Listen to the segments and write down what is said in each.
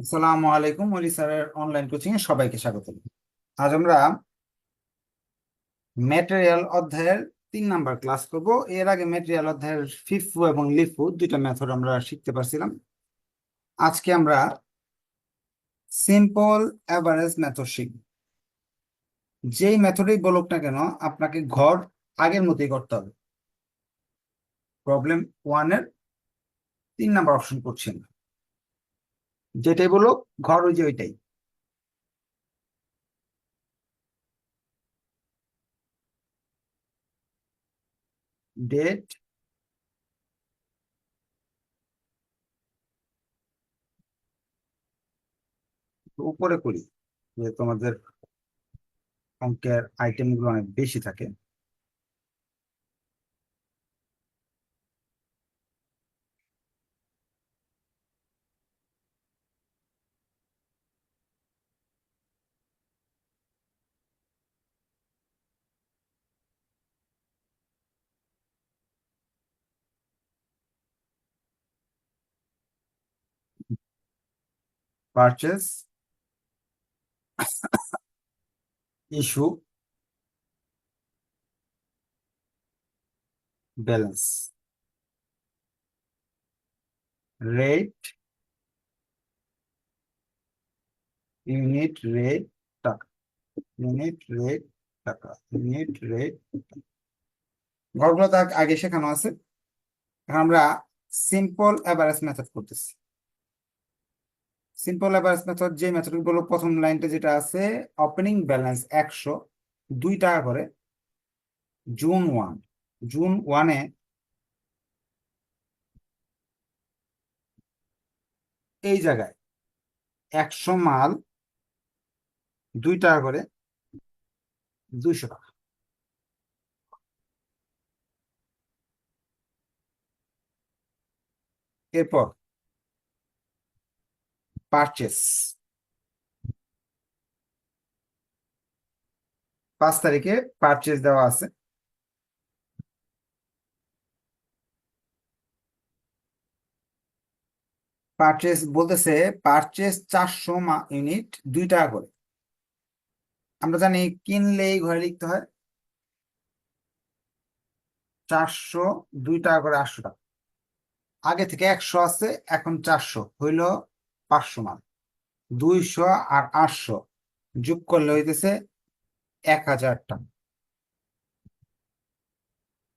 আসসালামু আলাইকুম অলি স্যারের অনলাইন কোচিং এ সবাইকে স্বাগত। আজ আমরা ম্যাটেরিয়াল অধ্যায়ের তিন নাম্বার ক্লাস করব। এর আগে ম্যাটেরিয়াল অধ্যায়ের ফিফু এবং লিফু দুইটা মেথড আমরা শিখতে পারছিলাম। আজকে আমরা সিম্পল অ্যাভারেজ মেথড শিখব। যেই মেথডেই বলুক না কেন, আপনাকে ঘর আগের মতোই করতে হবে। প্রবলেম ওয়ানের তিন নাম্বার অপশন করছেন যেটাই বলো ঘর ওই যে ওইটাই। ডেট উপরে করি, যে তোমাদের অঙ্কের আইটেমগুলো অনেক বেশি থাকে। Purchase issue. Balance. Rate. Unit rate টাকা ইউনিট রেট টাকা ইউনিট রেট ঘরগুলো তো আগ- আগে শেখানো আছে। আমরা সিম্পল অ্যাভারেজ মেথড করতেছি। সিম্পল অ্যাভারেজ মেথড যে মেথডগুলো প্রথম লাইনটা যেটা আছে ওপেনিং ব্যালেন্স একশো, দুই টাকা করে জুন ওয়ান জুন ওয়ানে এই জায়গায় একশো মাল দুই টাকা করে, দুইশো টাকা। এরপর পারচেস পাঁচ তারিখে পারচেস দেওয়া আছে। পারচেস বলতেছে পারচেস চারশো ইউনিট দুই টাকা করে। আমরা জানি কিনলেই ঘরে লিখতে হয়। চারশো, দুই টাকা করে আটশো টাকা। আগে থেকে একশো আছে, এখন চারশো। হইল পাঁচশো মাল দুইশো আর আটশো যোগ করলে হইতেছে এক হাজার টাকা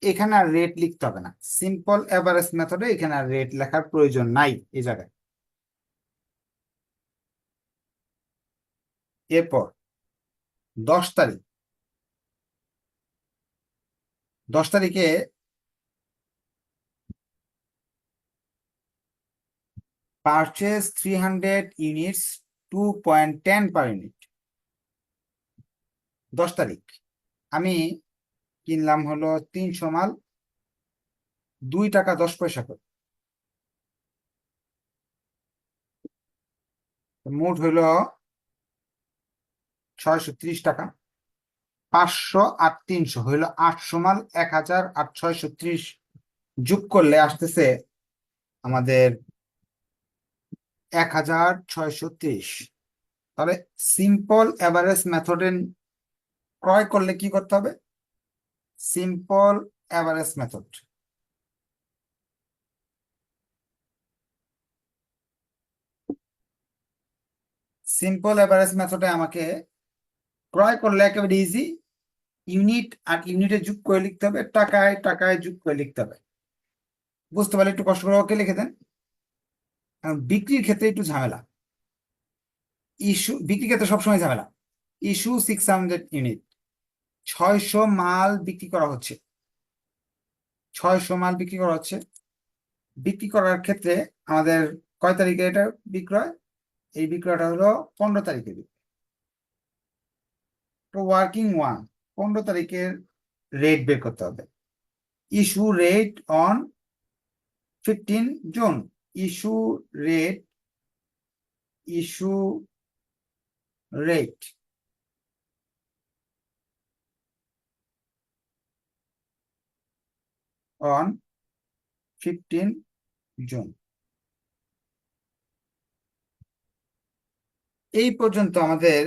এখানে আর রেট লিখতে হবে না। সিম্পল এভারেজ মেথডে এখানে আর রেট লেখার প্রয়োজন নাই এই জায়গায়। এরপর দশ তারিখ। দশ তারিখে purchase 300 units 2.10 per unit. দশ তারিখ। আমি কিনলাম হলো তিনশো মাল, দুই টাকা দশ পয়সা করে। মোট হইল ছয়শো ত্রিশ টাকা, পাঁচশো আর তিনশো হইল আটশো মাল, এক হাজার আর ছয়শো ত্রিশ। যোগ করলে আসতেছে আমাদের এক হাজার ছয়শো ত্রিশ তাহলে সিম্পল অ্যাভারেজ মেথডে ক্রয় করলে কি করতে হবে? Simple average method simple average মেথডে আমাকে ক্রয় করলে একেবারে ইজি ইউনিট আর ইউনিটে যোগ করে লিখতে হবে, টাকায় টাকায় যোগ করে লিখতে হবে। বুঝতে পারলে একটু কষ্ট করে ওকে লিখে দেন। কারণ বিক্রির ক্ষেত্রে একটু ঝামেলা। ইস্যু বিক্রির ক্ষেত্রে সবসময় ঝামেলা। ইস্যু সিক্স হান্ড্রেড ইউনিট ছয়শো মাল বিক্রি করা হচ্ছে। ছয়শো মাল বিক্রি করা হচ্ছে। বিক্রি করার ক্ষেত্রে আমাদের কয় তারিখে এটা বিক্রয়? এই বিক্রয়টা হলো পনেরো তারিখে তো ওয়ার্কিং ওয়ান পনেরো তারিখের রেট বের করতে হবে। Issue rate on fifteen June issue rate issue rate. On 15 June এই পর্যন্ত আমাদের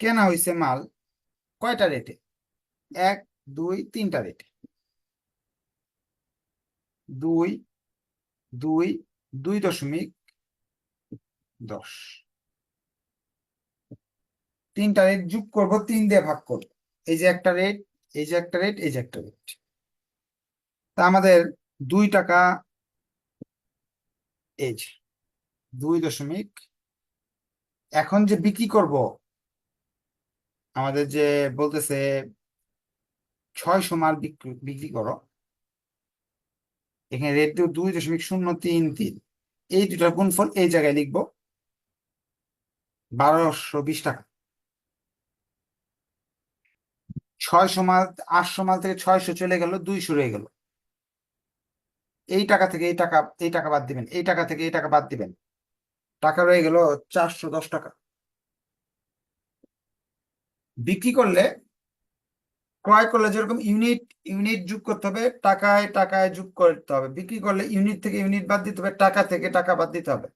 কেনা হয়েছে মাল কয়টা রেটে? এক, দুই, তিনটা রেটে। দুই দুই দুই দশমিক দশ। তিনটা রেট যোগ করব, তিন দিয়ে ভাগ করব। এই যে একটা রেট এই যে একটা রেট এই যে একটা রেট তা আমাদের দুই টাকা যে দুই দশমিক, এখন যে বিক্রি করব, আমাদের যে বলতেছে ছয়শো মাল বিক্রি বিক্রি করো। এখানে দেব দুই দশমিক শূন্য তিন তিন। এই দুটার গুণফল এই জায়গায় লিখব বারোশো বিশ টাকা। ছয়শো মাল আটশো মাল থেকে ছয়শো চলে গেল, দুইশো রয়ে গেল। এই টাকা থেকে এই টাকা এই টাকা বাদ দিবেন, এই টাকা থেকে এই টাকা বাদ দিবেন। টাকা রয়ে গেল চারশো দশ টাকা। বিক্রি করলে ক্রয় করলে যেরকম ইউনিট ইউনিট যোগ করতে হবে, টাকায় টাকায় যোগ করতে হবে। বিক্রি করলে ইউনিট থেকে ইউনিট বাদ দিতে হবে, টাকা থেকে টাকা বাদ দিতে হবে।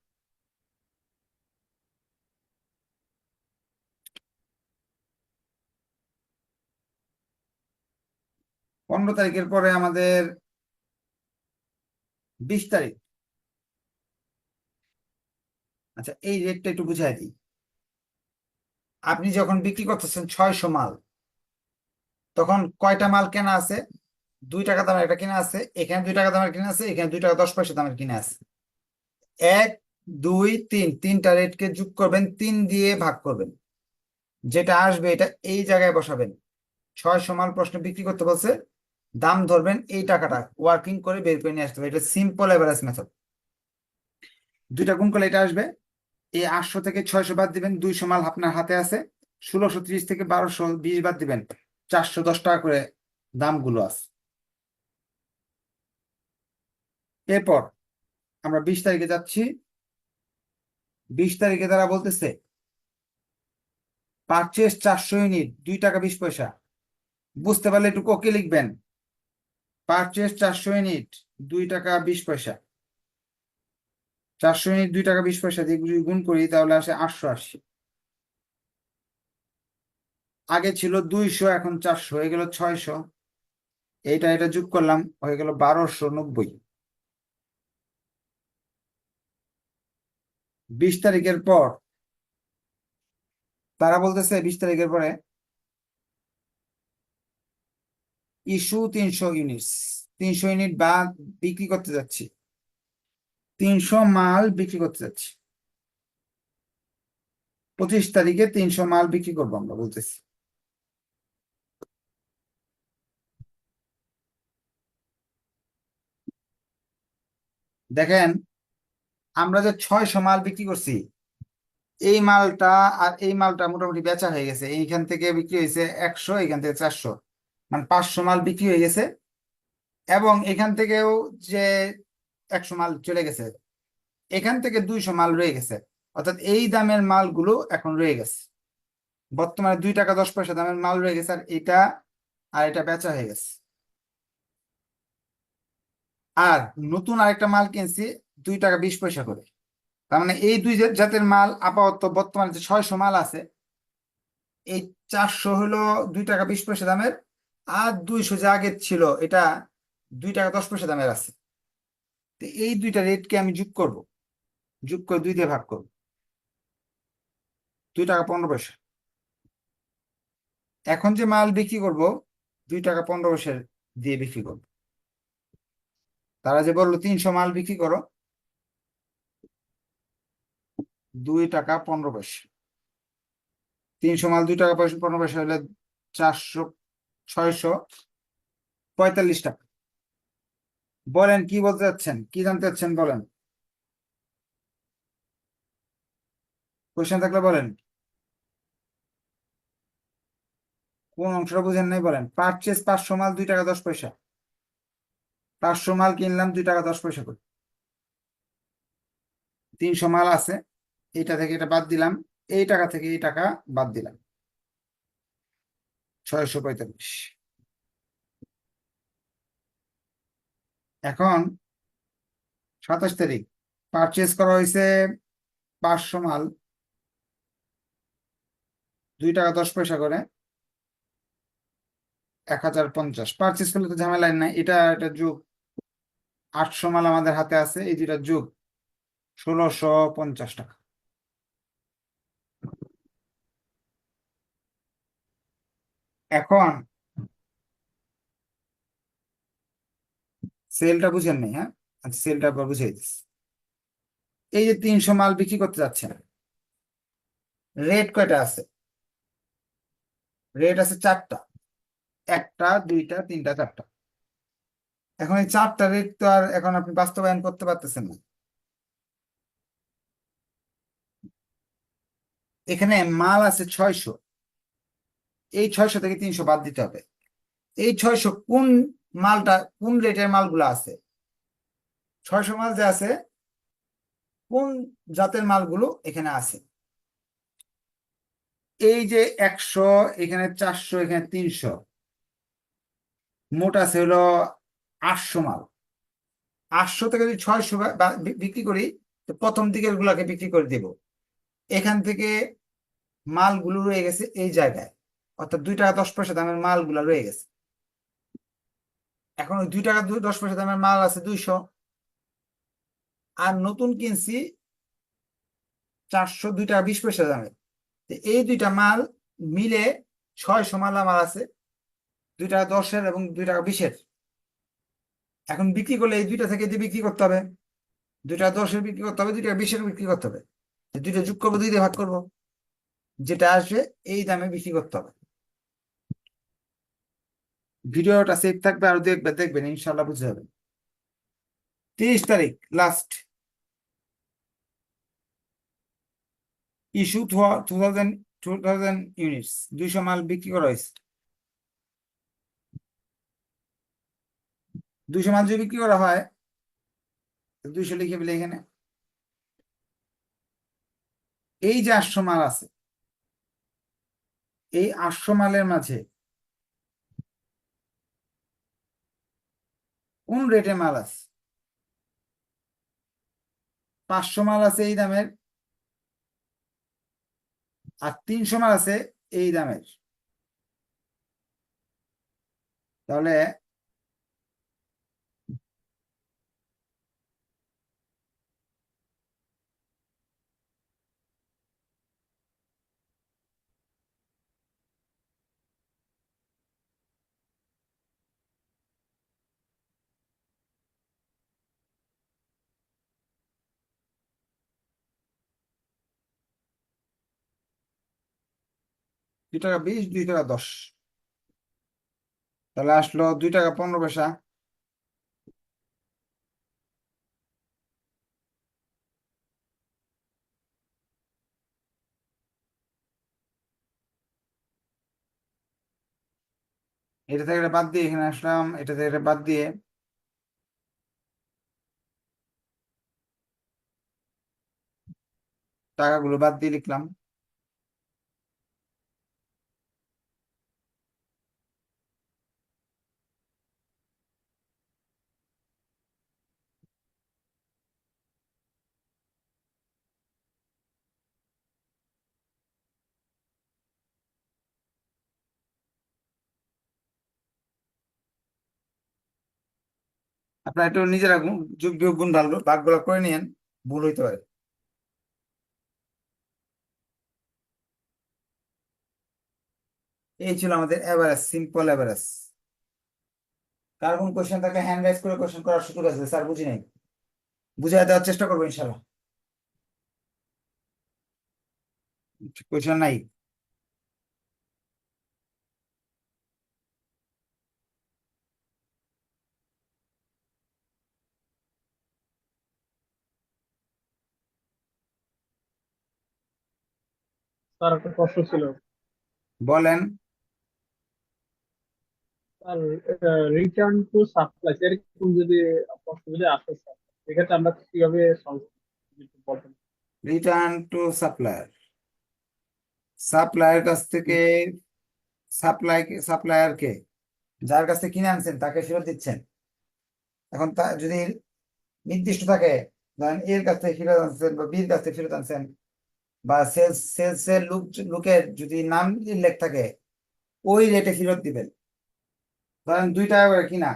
পনেরো তারিখের পরে আমাদের বিশ তারিখ। আচ্ছা এই রেটটা একটু বুঝাই দিই। আপনি যখন বিক্রি করতেছেন ছয়শো মাল তখন কয়টা মাল কেনা আছে? দুই টাকা দামের একটা কিনা আছে, এখানে দুই টাকা দামের কিনা আছে, এখানে দুই টাকা দশ পয়সা দামের কিনা আছে। এক, দুই, তিন, তিনটা রেটকে যোগ করবেন, তিন দিয়ে ভাগ করবেন। যেটা আসবে এটা এই জায়গায় বসাবেন। ছয়শো মাল প্রশ্ন বিক্রি করতে বলছে, দাম ধরবেন এই টাকাটা ওয়ার্কিং করে বের করে নিয়ে আসতে হবে। এটা সিম্পল এভারেজ মেথড দুইটা গুণ করলে এটা আসবে, এই আটশো থেকে ছয়শো বাদ দিবেন, দুইশো মাল আপনার হাতে আছে, ষোলোশো ত্রিশ থেকে বারোশো বিশ বাদ দিবেন। চারশো দশ টাকা করে দামগুলো আছে। এরপর আমরা বিশ তারিখে যাচ্ছি। বিশ তারিখে তারা বলতেছে পারচেস চারশো ইউনিট, দুই টাকা বিশ পয়সা। বুঝতে পারলে একটু ওকে লিখবেন। পারচেস চারশো ইউনিট, দুই টাকা বিশ পয়সা। চারশো ইউনিট, দুই টাকা বিশ পয়সা দিয়ে গুণ করি, তাহলে আসে আটশো আশি। আগে ছিল দুইশো, এখন চারশো, হয়ে গেল ছয়শো। এটা এটা যোগ করলাম, হয়ে গেল বারোশো নব্বই। বিশ তারিখের পর, তারা বলতেছে বিশ তারিখের পরে, ইস্যু তিনশো ইউনিটস, তিনশো ইউনিট বা বিক্রি করতে যাচ্ছি। তিনশো মাল বিক্রি করতে যাচ্ছি। পঁচিশ তারিখে তিনশো মাল বিক্রি করব আমরা বলতেছি। দেখেন, আমরা যে ছয়শো মাল বিক্রি করছি, এই মালটা আর এই মালটা মোটামুটি বেচা হয়ে গেছে। এইখান থেকে বিক্রি হয়েছে একশো এখান থেকে চারশো। মানে পাঁচশো মাল বিক্রি হয়ে গেছে এবং এখান থেকেও যে একশো মাল চলে গেছে, এখান থেকে দুইশো মাল রয়ে গেছে। অর্থাৎ এই দামের মালগুলো এখন রয়ে গেছে। বর্তমানে দুই টাকা দশ পয়সা দামের মাল রয়ে গেছে আর এটা আর এটা বেচা হয়ে গেছে। আর নতুন আরেকটা মাল কিনছি, দুই টাকা বিশ পয়সা করে। তার মানে এই দুই জাতের মাল আপাতত বর্তমানে যে ছয়শো মাল আছে, এই চারশো হলো দুই টাকা বিশ পয়সা দামের, আর দুইশো যে আগের ছিল, এটা দুই টাকা দশ পয়সা দামের আছে। তো এই দুইটা রেটকে আমি যোগ করব। যোগ করে দুই দিয়ে ভাগ করব। দুই টাকা পনেরো পয়সা। এখন যে মাল বিক্রি করব, দুই টাকা পনেরো পয়সা দিয়ে বিক্রি করব। তারা যে বলল, তিনশো মাল বিক্রি করো। দুই টাকা পনেরো পয়সা। তিনশো মাল, দুই টাকা পয়সা, পনেরো পয়সা হলে চারশো, ছয়শো পঁয়তাল্লিশ টাকা। বলেন, কি বলতে চাচ্ছেন? কি জানতে চাচ্ছেন বলেন। কোয়েশ্চেন থাকলে বলেন। কোন অংশটা বুঝেন নাই বলেন। পারচেস পাঁচশো মাল, দুই টাকা দশ পয়সা। পাঁচশো মাল কিনলাম, দুই টাকা দশ পয়সা করে। তিনশো মাল আছে, এইটা থেকে এটা বাদ দিলাম, এই টাকা থেকে এই টাকা বাদ দিলাম। ছয়শো পঁয়তাল্লিশ। এখন সাতাশ তারিখ পারচেস করা হয়েছে পাঁচশো মাল। দুই টাকা দশ পয়সা করে, এক হাজার পঞ্চাশ। পারচেস করলে তো ঝামেলা নাই, এটা এটা যোগ। আটশো মাল আমাদের হাতে আছে, এই দুটা যোগ, ষোলোশো পঞ্চাশ টাকা। এখন সেলটা বুঝেন নাই হ্যাঁ? আচ্ছা সেলটা একবার বুঝিয়ে দিচ্ছি। এই যে তিনশো মাল বিক্রি করতে যাচ্ছেন, রেট কয়টা আছে? রেট আছে চারটা, একটা, দুইটা, তিনটা, চারটা। এখন এই চারটা রেট তো আর এখন আপনি বাস্তবায়ন করতে পারতেছেন না। এখানে মাল আছে ছয়শো। এই ছয়শো থেকে তিনশো বাদ দিতে হবে। এই ছয়শো কোন মালটা, কোন রেটের মালগুলো আছে? ছয়শো মাল যে আছে, কোন জাতের মালগুলো এখানে আছে? এই যে একশো, এখানে চারশো, এখানে তিনশো। মোট আছে হলো আটশো মাল। আটশো থেকে যদি ছয়শো বিক্রি করি, তো প্রথম দিকের গুলাকে বিক্রি করে দেব। এখান থেকে মালগুলো রয়ে গেছে এই জায়গায়। অর্থাৎ দুই টাকা দশ পয়সা দামের মালগুলো রয়ে গেছে। এখন ওই দুই টাকা দশ পয়সা দামের মাল আছে দুইশো। আর নতুন কিনছি চারশো, দুই টাকা বিশ পয়সা দামে এই দুইটা মাল মিলে ছয়শো মাল আমার আছে। দুই টাকা দশের এবং দুই টাকা বিশের। এখন বিক্রি করলে এই দুইটা থেকে দিয়ে বিক্রি করতে হবে, দুইটা দশের বিক্রি করতে হবে, দুইটা বিশের বিক্রি করতে হবে। দুইটা যোগ করব, দুইটা ভাগ করব। যেটা আসবে, এই দামে বিক্রি করতে হবে। ভিডিওটা সেভ থাকবে, আর দেখবে, দেখবেন ইনশাল্লাহ বুঝে যাবেন। তিরিশ তারিখ last issue two thousand two thousand units দুইশো মাল বিক্রি করা হয়েছে। দুইশো মাল যদি বিক্রি করা হয়, দুইশো লিখে ফেলে এখানে। এই যে আটশো মাল আছে, এই আটশো মালের মাঝে কোন রেটে মাল আছে? পাঁচশো মাল আছে এই দামের আর তিনশো মাল আছে এই দামের। তাহলে দুই টাকা বিশ, দুই টাকা দশ। তাহলে আসলো দুই টাকা পনেরো পয়সা। এটা থেকে বাদ দিয়ে এখানে আসলাম, এটা থেকে বাদ দিয়ে। টাকাগুলো বাদ দিয়ে লিখলাম। আপনার একটু নিজেরা যোগ বিয়োগ গুণ ভালো ভাগগুলো করে নিয়েন, ভুল হইতে পারে। এই ছিল আমাদের এভারেজ সিম্পল এভারেজ কার কোন কোশ্চেন থাকলে হ্যান্ড রাইজ করে কোশ্চেন করার সুযোগ আছে স্যার বুঝি নাই? বুঝিয়ে দেওয়ার চেষ্টা করব ইনশাল্লাহ কোশ্চেন নাই। স্যার একটা প্রশ্ন ছিল। বলেন। স্যার রিটার্ন টু সাপ্লাই এরকম যদি প্রশ্ন যদি আসে স্যার সেক্ষেত্রে আমরা কীভাবে বলবেন রিটার্ন টু সাপ্লায়ার সাপ্লায়ার কাছ থেকে সাপ্লাই সাপ্লায়ারকে যার কাছ থেকে কিনে আনছেন তাকে ফেরত দিচ্ছেন। এখন তা যদি নির্দিষ্ট থাকে ধরেন এর কাছ থেকে ফেরত আনছেন বা বির কাছ থেকে ফেরত আনছেন বা সেলস সেলসের লোক লোকের যদি নাম উল্লেখ থাকে, ওই রেটে ফেরত দিবেন। ধরেন দুই টাকা করে কিনা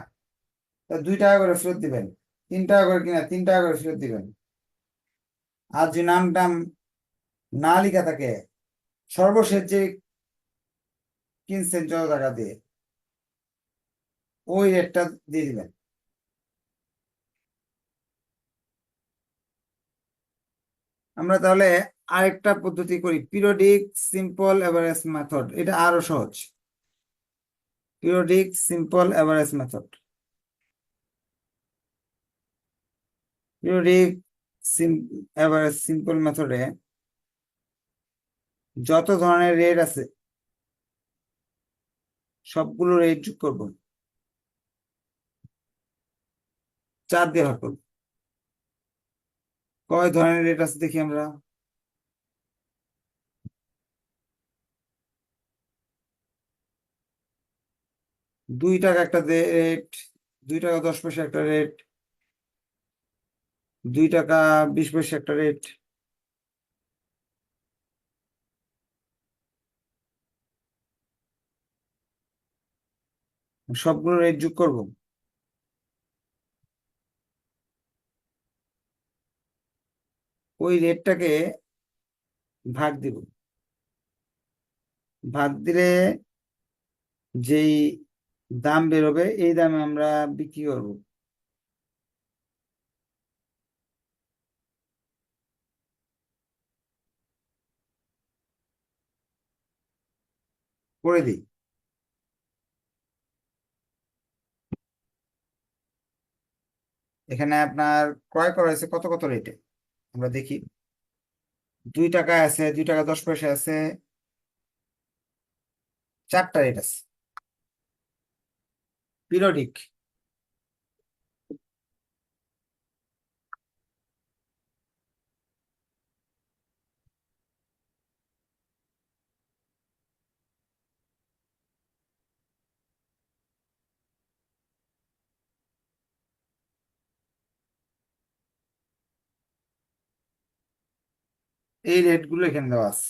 দুই টাকা করে ফেরত দিবেন, তিন টাকা করে কিনা, তিন টাকা করে ফেরত দিবেন। আর যে নাম টাম না লিখা থাকে, সর্বশেষ যে কিনছেন যত টাকা দিয়ে, ওই রেটটা দিয়ে দিবেন। আমরা তাহলে আরেকটা পদ্ধতি করি। পিরিয়ডিক সিম্পল এভারেজ মেথড এটা আরও সহজ। Periodic simple average method periodic average simple মেথডে যত ধরনের রেট আছে, সবগুলো রেট যোগ করব। চার দিয়ে ভাগ করব। কয় ধরনের রেট আছে দেখি আমরা। দুই টাকা একটা রেট দুই টাকা দশ পয়সা একটা রেট দুই টাকা বিশ পয়সা একটা রেট সবগুলো রেট যোগ করব। ওই রেটটাকে ভাগ দিব। ভাগ দিলে যেই দাম বেরোবে, এই দামে আমরা বিক্রি করব। করে দিই। এখানে আপনার ক্রয় করা হয়েছে কত কত রেটে আমরা দেখি। দুই টাকা আছে, দুই টাকা দশ পয়সা আছে, চারটা রেট আছে। পিরিয়ডিক। এই রেটগুলো এখানে দেওয়া আছে।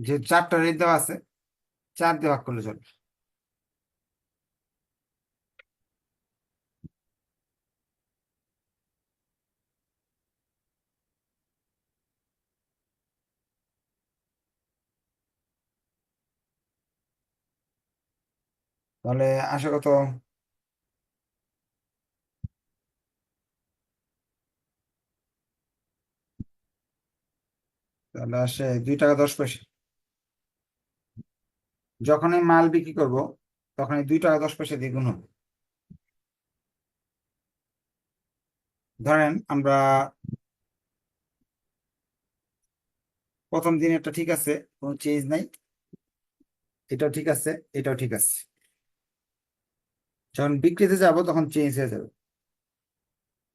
যে চারটা রেট দেওয়া আছে, চার দিয়ে ভাগ করলে চলবে। তাহলে আসে কত তাহলে আসে দুই টাকা দশ পয়সা। যখন এই মাল বিক্রি করব তখন এই দুই টাকা দশ পয়সা দিয়ে গুণ হবে। ধরেন আমরা প্রথম দিন এটা ঠিক আছে, কোনো চেঞ্জ নাই। এটাও ঠিক আছে, এটাও ঠিক আছে। যখন বিক্রিতে যাব, তখন চেঞ্জ হয়ে যাবে।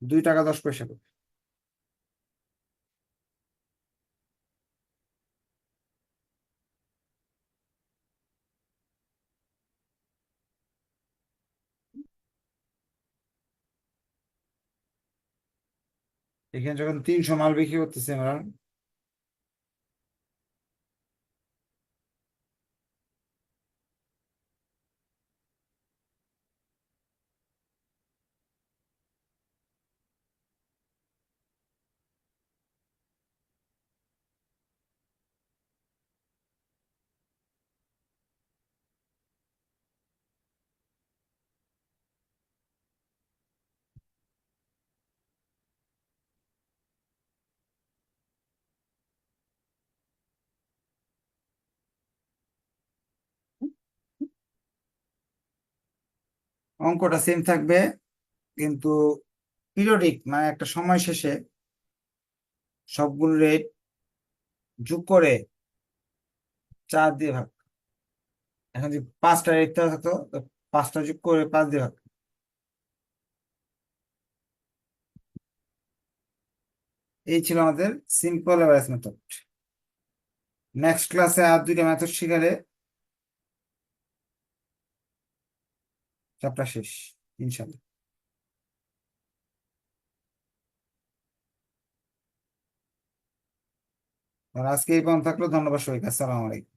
দুই টাকা দশ পয়সা করে। এখানে যখন তিনশো মাল বিক্রি করতেছি আমরা অঙ্কটা সেম থাকবে, কিন্তু পিরিয়ডিক মানে একটা সময় শেষে সবগুলো রেট যোগ করে চার দিয়ে ভাগ। এখন যদি পাঁচটা রেট থাকতো পাঁচটা যোগ করে পাঁচ দিয়ে ভাগ। এই ছিল আমাদের সিম্পল অ্যাভারেজ মেথড নেক্সট ক্লাসে আর দুইটা মেথড শিখালে চ্যাপ্টার শেষ ইনশাল্লাহ আর আজকে এই পর্যন্ত থাকল ধন্যবাদ সবাইকে আসসালামু আলাইকুম।